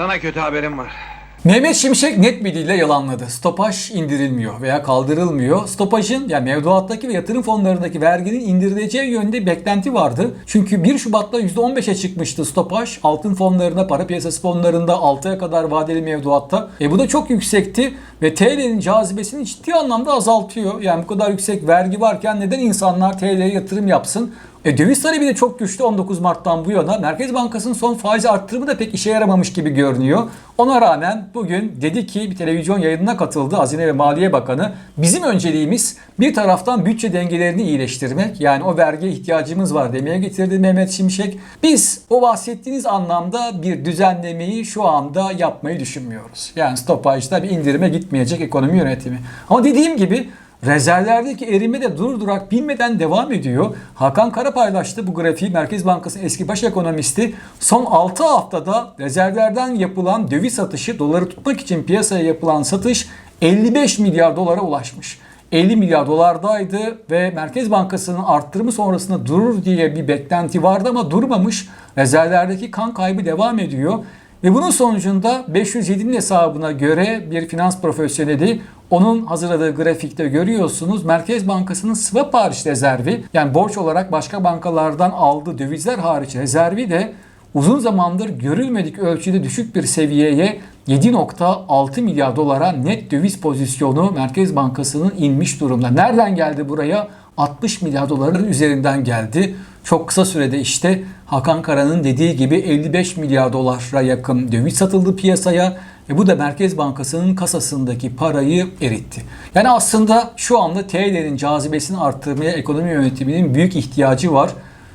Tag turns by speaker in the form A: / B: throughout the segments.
A: Sana kötü haberim var.
B: Mehmet Şimşek net bir dille yalanladı. Stopaj indirilmiyor veya kaldırılmıyor. Stopajın yani mevduattaki ve yatırım fonlarındaki verginin indirileceği yönde beklenti vardı. Çünkü 1 Şubat'ta %15'e çıkmıştı stopaj. Altın fonlarında, para piyasası fonlarında 6'ya kadar vadeli mevduatta. E bu da çok yüksekti ve TL'nin cazibesini ciddi anlamda azaltıyor. Yani bu kadar yüksek vergi varken neden insanlar TL'ye yatırım yapsın? E, döviz talebi de çok güçlü 19 Mart'tan bu yana. Merkez Bankası'nın son faiz arttırımı da pek işe yaramamış gibi görünüyor. Ona rağmen bugün dedi ki bir televizyon yayınına katıldı Hazine ve Maliye Bakanı. Bizim önceliğimiz bir taraftan bütçe dengelerini iyileştirmek. Yani o vergiye ihtiyacımız var demeye getirdi Mehmet Şimşek. Biz o bahsettiğiniz anlamda bir düzenlemeyi şu anda yapmayı düşünmüyoruz. Yani stopajda bir indirime gitmeyecek ekonomi yönetimi. Ama dediğim gibi Rezervlerdeki erime de durdurak bilmeden devam ediyor. Hakan Kara paylaştı bu grafiği Merkez Bankası'nın eski baş ekonomisti. Son 6 haftada rezervlerden yapılan döviz satışı, doları tutmak için piyasaya yapılan satış 55 milyar dolara ulaşmış. 50 milyar dolardaydı ve Merkez Bankası'nın arttırımı sonrasında durur diye bir beklenti vardı ama durmamış. Rezervlerdeki kan kaybı devam ediyor. Ve bunun sonucunda 507'nin hesabına göre bir finans profesyoneli onun hazırladığı grafikte görüyorsunuz Merkez Bankası'nın swap hariç rezervi yani borç olarak başka bankalardan aldığı dövizler hariç rezervi de uzun zamandır görülmedik ölçüde düşük bir seviyeye 7.6 milyar dolara net döviz pozisyonu Merkez Bankası'nın inmiş durumda. Nereden geldi buraya? 60 milyar doların üzerinden geldi. Çok kısa sürede işte Hakan Kara'nın dediği gibi 55 milyar dolara yakın döviz satıldı piyasaya. E bu da Merkez Bankası'nın kasasındaki parayı eritti. Yani aslında şu anda TL'nin cazibesini arttırmaya ekonomi yönetiminin büyük ihtiyacı var.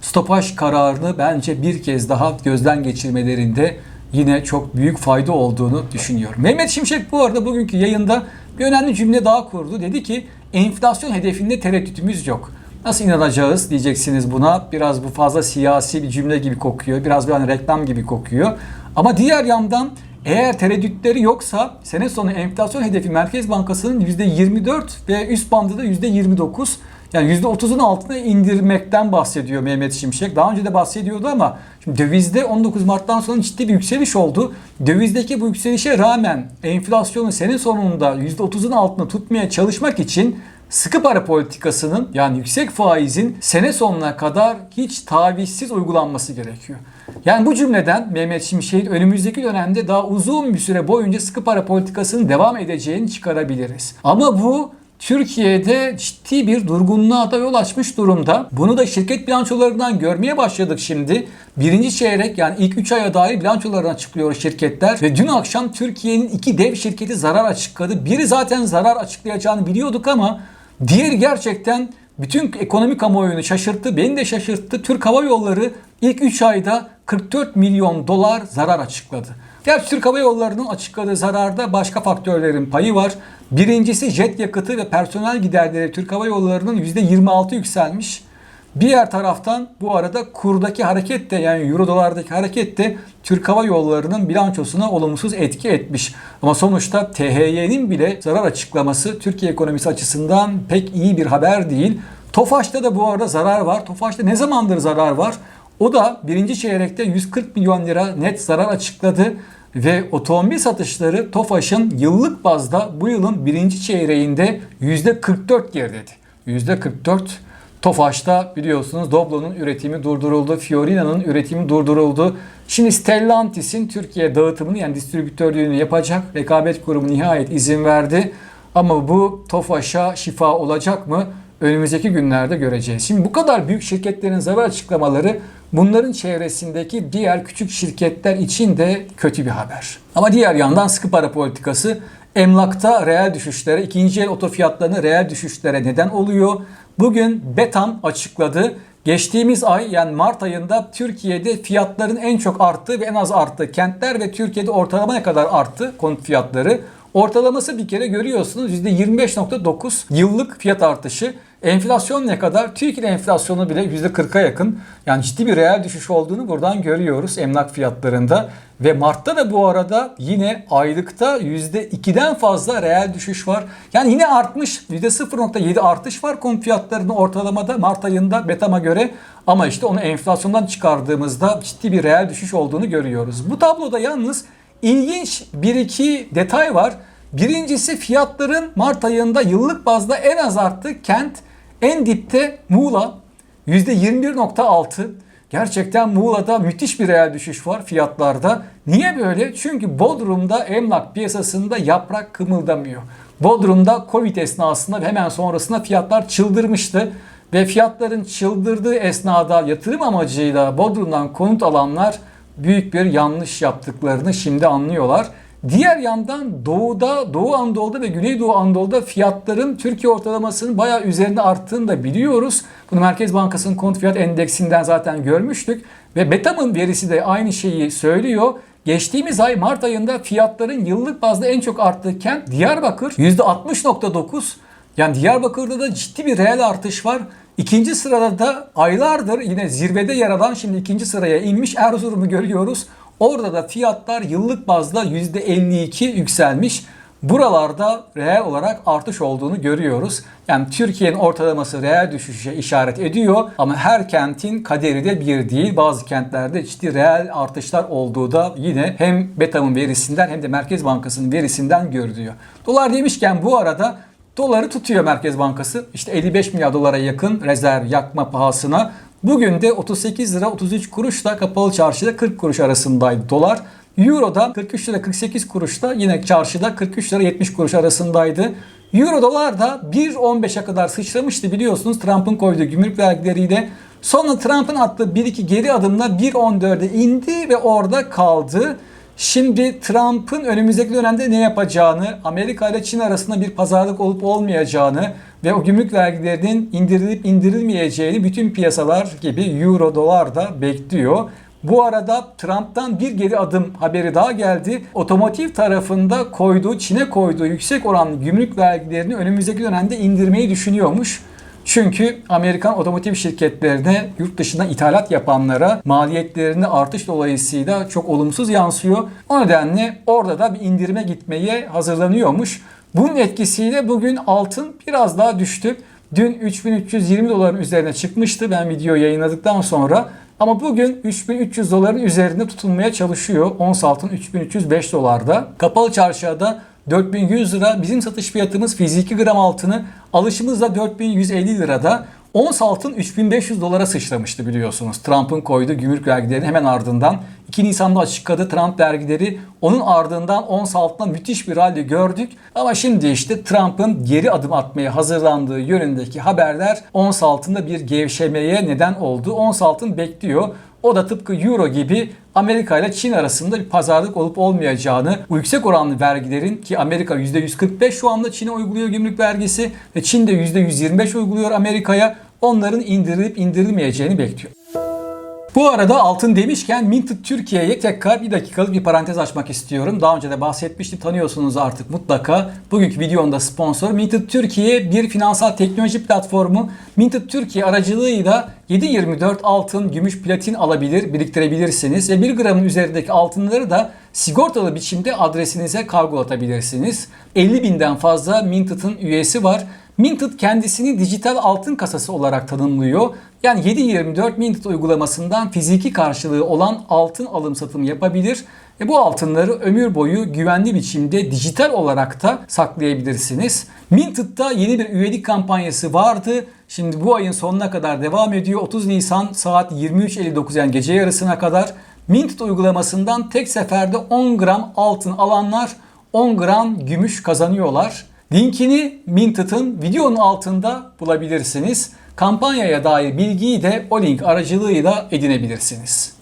B: Stopaj kararını bence bir kez daha gözden geçirmelerinde yine çok büyük fayda olduğunu düşünüyorum. Mehmet Şimşek bu arada bugünkü yayında bir önemli cümle daha kurdu. Dedi ki enflasyon hedefinde tereddütümüz yok. Nasıl inanacağız diyeceksiniz buna. Biraz bu fazla siyasi bir cümle gibi kokuyor. Biraz böyle reklam gibi kokuyor. Ama diğer yandan eğer tereddütleri yoksa sene sonu enflasyon hedefi Merkez Bankası'nın %24 ve üst bandı da %29. Yani %30'un altına indirmekten bahsediyor Mehmet Şimşek. Daha önce de bahsediyordu ama şimdi dövizde 19 Mart'tan sonra ciddi bir yükseliş oldu. Dövizdeki bu yükselişe rağmen enflasyonu sene sonunda %30'un altına tutmaya çalışmak için sıkı para politikasının yani yüksek faizin sene sonuna kadar hiç tavizsiz uygulanması gerekiyor. Yani bu cümleden Mehmet Şimşek'in önümüzdeki dönemde daha uzun bir süre boyunca sıkı para politikasının devam edeceğini çıkarabiliriz. Ama bu Türkiye'de ciddi bir durgunluğa da yol açmış durumda. Bunu da şirket bilançolarından görmeye başladık şimdi. Birinci çeyrek yani ilk 3 aya dair bilançolarını açıklıyor şirketler. Ve dün akşam Türkiye'nin iki dev şirketi zarar açıkladı. Biri zaten zarar açıklayacağını biliyorduk ama diğeri gerçekten bütün ekonomi kamuoyunu şaşırttı. Beni de şaşırttı. Türk Hava Yolları ilk 3 ayda 44 milyon dolar zarar açıkladı. Gerçi Türk Hava Yolları'nın açıkladığı zararda başka faktörlerin payı var. Birincisi jet yakıtı ve personel giderleri Türk Hava Yolları'nın %26 yükselmiş. Diğer taraftan bu arada kurdaki hareket de yani euro dolardaki hareket de Türk Hava Yolları'nın bilançosuna olumsuz etki etmiş. Ama sonuçta THY'nin bile zarar açıklaması Türkiye ekonomisi açısından pek iyi bir haber değil. Tofaş'ta da bu arada zarar var. Tofaş'ta ne zamandır zarar var? O da birinci çeyrekte 140 milyon lira net zarar açıkladı ve otomobil satışları Tofaş'ın yıllık bazda bu yılın birinci çeyreğinde %44 geriledi. %44 Tofaş'ta biliyorsunuz Doblo'nun üretimi durduruldu, Fiorina'nın üretimi durduruldu. Şimdi Stellantis'in Türkiye dağıtımını yani distribütörlüğünü yapacak. Rekabet Kurumu nihayet izin verdi. Ama bu Tofaş'a şifa olacak mı? Önümüzdeki günlerde göreceğiz. Şimdi bu kadar büyük şirketlerin zarar açıklamaları bunların çevresindeki diğer küçük şirketler için de kötü bir haber. Ama diğer yandan sıkı para politikası emlakta reel düşüşlere, ikinci el oto fiyatlarının reel düşüşlere neden oluyor. Bugün Betam açıkladı. Geçtiğimiz ay yani Mart ayında Türkiye'de fiyatların en çok arttığı ve en az arttığı kentler ve Türkiye'de ortalamaya kadar arttı konut fiyatları. Ortalaması bir kere görüyorsunuz %25.9 yıllık fiyat artışı. Enflasyon ne kadar? Türkiye enflasyonu bile %40'a yakın. Yani ciddi bir reel düşüş olduğunu buradan görüyoruz emlak fiyatlarında. Ve Mart'ta da bu arada yine aylıkta %2'den fazla reel düşüş var. Yani yine artmış %0.7 artış var konut fiyatlarının ortalamada Mart ayında Betam'a göre. Ama işte onu enflasyondan çıkardığımızda ciddi bir reel düşüş olduğunu görüyoruz. Bu tabloda yalnız ilginç bir iki detay var. Birincisi fiyatların Mart ayında yıllık bazda en az arttı. Kent en dipte Muğla %21.6. Gerçekten Muğla'da müthiş bir reel düşüş var fiyatlarda. Niye böyle? Çünkü Bodrum'da emlak piyasasında yaprak kımıldamıyor. Bodrum'da Covid esnasında hemen sonrasında fiyatlar çıldırmıştı. Ve fiyatların çıldırdığı esnada yatırım amacıyla Bodrum'dan konut alanlar büyük bir yanlış yaptıklarını şimdi anlıyorlar. Diğer yandan doğuda, Doğu Anadolu'da ve Güneydoğu Anadolu'da fiyatların Türkiye ortalamasının bayağı üzerinde arttığını da biliyoruz. Bunu Merkez Bankası'nın konut fiyat endeksinden zaten görmüştük. Ve Betam'ın verisi de aynı şeyi söylüyor. Geçtiğimiz ay Mart ayında fiyatların yıllık bazda en çok arttığı kent Diyarbakır %60.9. Yani Diyarbakır'da da ciddi bir reel artış var. İkinci sırada da aylardır yine zirvede yer alan şimdi ikinci sıraya inmiş Erzurum'u görüyoruz. Orada da fiyatlar yıllık bazda %52 yükselmiş. Buralarda reel olarak artış olduğunu görüyoruz. Yani Türkiye'nin ortalaması reel düşüşe işaret ediyor ama her kentin kaderi de bir değil. Bazı kentlerde ciddi reel artışlar olduğu da yine hem Betam'ın verisinden hem de Merkez Bankası'nın verisinden görülüyor. Dolar demişken bu arada doları tutuyor Merkez Bankası. İşte 55 milyar dolara yakın rezerv yakma pahasına. Bugün de 38 lira 33 kuruşla kapalı çarşıda 40 kuruş arasındaydı dolar. Euro'da 43 lira 48 kuruşta yine çarşıda 43 lira 70 kuruş arasındaydı. Euro dolar da 1.15'e kadar sıçramıştı biliyorsunuz Trump'ın koyduğu gümrük vergileriyle. Sonra Trump'ın attığı bir iki geri adımla 1.14'e indi ve orada kaldı. Şimdi Trump'ın önümüzdeki dönemde ne yapacağını, Amerika ile Çin arasında bir pazarlık olup olmayacağını ve o gümrük vergilerinin indirilip indirilmeyeceğini bütün piyasalar gibi euro dolar da bekliyor. Bu arada Trump'tan bir geri adım haberi daha geldi. Otomotiv tarafında koyduğu, Çin'e koyduğu yüksek oranlı gümrük vergilerini önümüzdeki dönemde indirmeyi düşünüyormuş. Çünkü Amerikan otomotiv şirketlerine yurt dışına ithalat yapanlara maliyetlerinde artış dolayısıyla çok olumsuz yansıyor. O nedenle orada da bir indirime gitmeye hazırlanıyormuş. Bunun etkisiyle bugün altın biraz daha düştü. Dün 3320 doların üzerine çıkmıştı ben video yayınladıktan sonra. Ama bugün 3300 doların üzerinde tutulmaya çalışıyor. Ons altın 3305 dolarda. Kapalı çarşıda 4100 lira bizim satış fiyatımız fiziki gram altını alışımızda 4150 lirada. Ons altın 3500 dolara sıçramıştı biliyorsunuz. Trump'ın koyduğu gümrük vergilerinin hemen ardından 2 Nisan'da açıkladı Trump vergileri. Onun ardından ons altına müthiş bir halde gördük. Ama şimdi işte Trump'ın geri adım atmaya hazırlandığı yönündeki haberler ons altında bir gevşemeye neden oldu. Ons altın bekliyor. O da tıpkı Euro gibi Amerika ile Çin arasında bir pazarlık olup olmayacağını, bu yüksek oranlı vergilerin ki Amerika %145 şu anda Çin'e uyguluyor gümrük vergisi ve Çin de %125 uyguluyor Amerika'ya onların indirilip indirilmeyeceğini bekliyor. Bu arada altın demişken Minted Türkiye'ye tekrar bir dakikalık bir parantez açmak istiyorum. Daha önce de bahsetmiştim tanıyorsunuz artık mutlaka. Bugünkü videonun sponsor Minted Türkiye bir finansal teknoloji platformu. Minted Türkiye aracılığıyla 7-24 altın, gümüş, platin alabilir, biriktirebilirsiniz. Ve 1 gramın üzerindeki altınları da sigortalı biçimde adresinize kargolatabilirsiniz. 50 binden fazla Minted'ın üyesi var. Minted kendisini dijital altın kasası olarak tanımlıyor. Yani 7/24 Minted uygulamasından fiziki karşılığı olan altın alım satım yapabilir. ve bu altınları ömür boyu güvenli biçimde dijital olarak da saklayabilirsiniz. Minted'da yeni bir üyelik kampanyası vardı. Şimdi bu ayın sonuna kadar devam ediyor. 30 Nisan saat 23.59 yani gece yarısına kadar Minted uygulamasından tek seferde 10 gram altın alanlar 10 gram gümüş kazanıyorlar. Linkini Minted'ın videonun altında bulabilirsiniz. Kampanyaya dair bilgiyi de o link aracılığıyla edinebilirsiniz.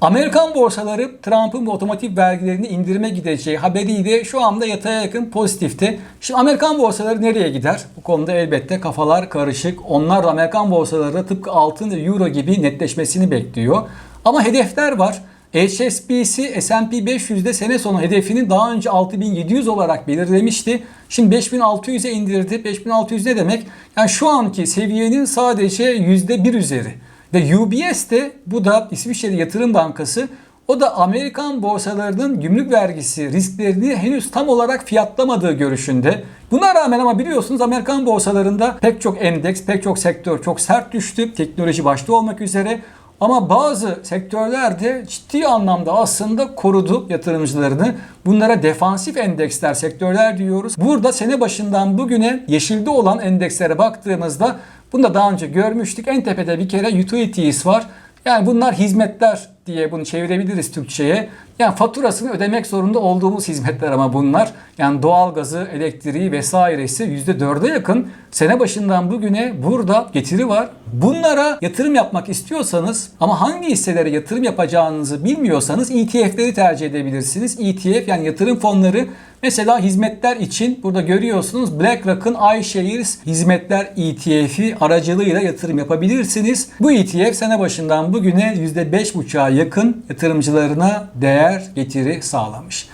B: Amerikan borsaları Trump'ın otomotiv vergilerini indirime gideceği haberiyle şu anda yataya yakın pozitifti. Şimdi Amerikan borsaları nereye gider? Bu konuda elbette kafalar karışık. Onlar da Amerikan borsaları tıpkı altın ve euro gibi netleşmesini bekliyor. Ama hedefler var. HSBC S&P 500'de sene sonu hedefini daha önce 6700 olarak belirlemişti. Şimdi 5600'e indirdi. 5600 ne demek? Yani şu anki seviyenin sadece %1 üzeri. Ve UBS de bu da İsviçre Yatırım Bankası o da Amerikan borsalarının gümrük vergisi risklerini henüz tam olarak fiyatlamadığı görüşünde. Buna rağmen ama biliyorsunuz Amerikan borsalarında pek çok endeks, pek çok sektör çok sert düştü. Teknoloji başta olmak üzere. Ama bazı sektörlerde ciddi anlamda aslında korudu yatırımcılarını. Bunlara defansif endeksler, sektörler diyoruz. Burada sene başından bugüne yeşilde olan endekslere baktığımızda bunu da daha önce görmüştük. En tepede bir kere utilities var. Yani bunlar hizmetler diye bunu çevirebiliriz Türkçe'ye. Yani faturasını ödemek zorunda olduğumuz hizmetler ama bunlar. Yani doğalgazı, elektriği vesairesi %4'e yakın sene başından bugüne burada getiri var. Bunlara yatırım yapmak istiyorsanız ama hangi hisselere yatırım yapacağınızı bilmiyorsanız ETF'leri tercih edebilirsiniz. ETF yani yatırım fonları Mesela hizmetler için burada görüyorsunuz BlackRock'ın iShares hizmetler ETF'i aracılığıyla yatırım yapabilirsiniz. Bu ETF sene başından bugüne %5,5'a yakın yatırımcılarına değer getiri sağlamış.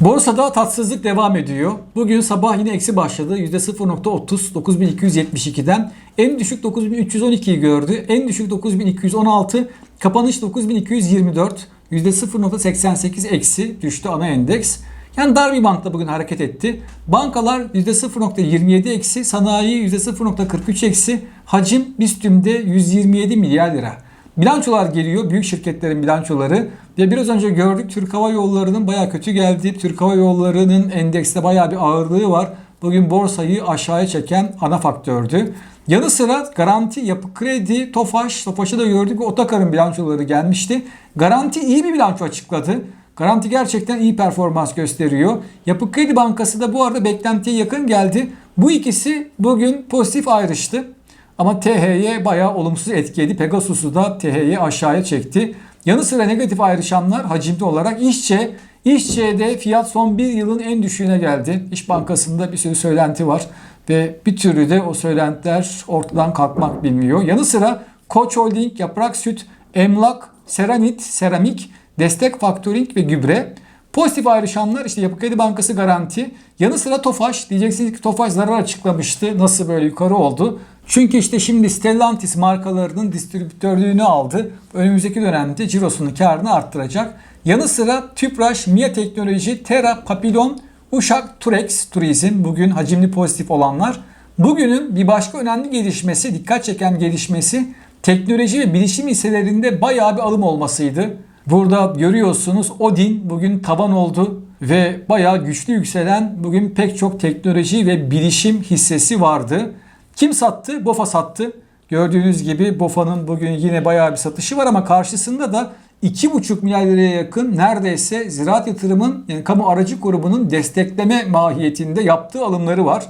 B: Borsada tatsızlık devam ediyor. Bugün sabah yine eksi başladı. %0.30 9272'den. En düşük 9312'yi gördü. En düşük 9216. Kapanış 9224. %0.88 eksi düştü ana endeks. Yani dar bir bantta bugün hareket etti. Bankalar %0.27 eksi, sanayi %0.43 eksi, hacim BISTÜM'de 127 milyar lira. Bilançolar geliyor, büyük şirketlerin bilançoları. Ve biraz önce gördük Türk Hava Yolları'nın baya kötü geldi. Türk Hava Yolları'nın endekste baya bir ağırlığı var. Bugün borsayı aşağıya çeken ana faktördü. Yanı sıra Garanti, Yapı Kredi, Tofaş, Tofaş'ı da gördük ve Otakar'ın bilançoları gelmişti. Garanti iyi bir bilanço açıkladı. Garanti gerçekten iyi performans gösteriyor. Yapı Kredi Bankası da bu arada beklentiye yakın geldi. Bu ikisi bugün pozitif ayrıştı. Ama THY bayağı olumsuz etkiledi. Pegasus'u da THY aşağıya çekti. Yanı sıra negatif ayrışanlar hacimli olarak İşçe. İşçe'de fiyat son bir yılın en düşüğüne geldi. İş Bankası'nda bir sürü söylenti var. Ve bir türlü de o söylentiler ortadan kalkmak bilmiyor. Yanı sıra Koç Holding, Yaprak Süt, Emlak, Seranit, Seramik, Destek Faktöring ve Gübre. Pozitif ayrışanlar işte Yapı Kredi Bankası garanti. Yanı sıra Tofaş. Diyeceksiniz ki Tofaş zarar açıklamıştı. Nasıl böyle yukarı oldu? Çünkü işte şimdi Stellantis markalarının distribütörlüğünü aldı. Önümüzdeki dönemde cirosunu karını arttıracak. Yanı sıra Tüpraş, Mia Teknoloji, Terra, Papillon, Uşak, Turex, Turizm bugün hacimli pozitif olanlar. Bugünün bir başka önemli gelişmesi, dikkat çeken gelişmesi teknoloji ve bilişim hisselerinde bayağı bir alım olmasıydı. Burada görüyorsunuz Odin bugün taban oldu ve bayağı güçlü yükselen bugün pek çok teknoloji ve bilişim hissesi vardı. Kim sattı? Bofa sattı. Gördüğünüz gibi Bofa'nın bugün yine bayağı bir satışı var ama karşısında da 2,5 milyar liraya yakın neredeyse ziraat yatırımın yani kamu aracı grubunun destekleme mahiyetinde yaptığı alımları var.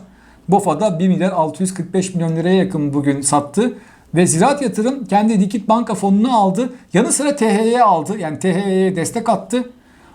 B: Bofa'da 1 milyar 645 milyon liraya yakın bugün sattı. Ve Ziraat Yatırım kendi Dikit Banka fonunu aldı. Yanı sıra THY'ye aldı. Yani THY'ye destek attı.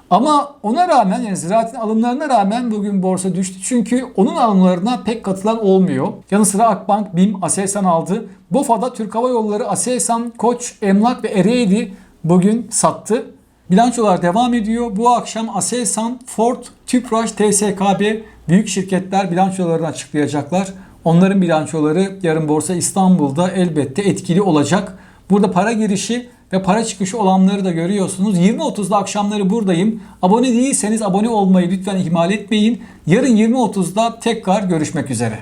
B: Ama ona rağmen yani ziraatin alımlarına rağmen bugün borsa düştü. Çünkü onun alımlarına pek katılan olmuyor. Yanı sıra Akbank, BİM, Aselsan aldı. BOFA'da Türk Hava Yolları, Aselsan, Koç, Emlak ve Ereğli bugün sattı. Bilançolar devam ediyor. Bu akşam Aselsan, Ford, Tüpraş, TSKB büyük şirketler bilançolarını açıklayacaklar. Onların bilançoları yarın Borsa İstanbul'da elbette etkili olacak. Burada para girişi ve para çıkışı olanları da görüyorsunuz. 20.30'da akşamları buradayım. Abone değilseniz abone olmayı lütfen ihmal etmeyin. Yarın 20.30'da tekrar görüşmek üzere.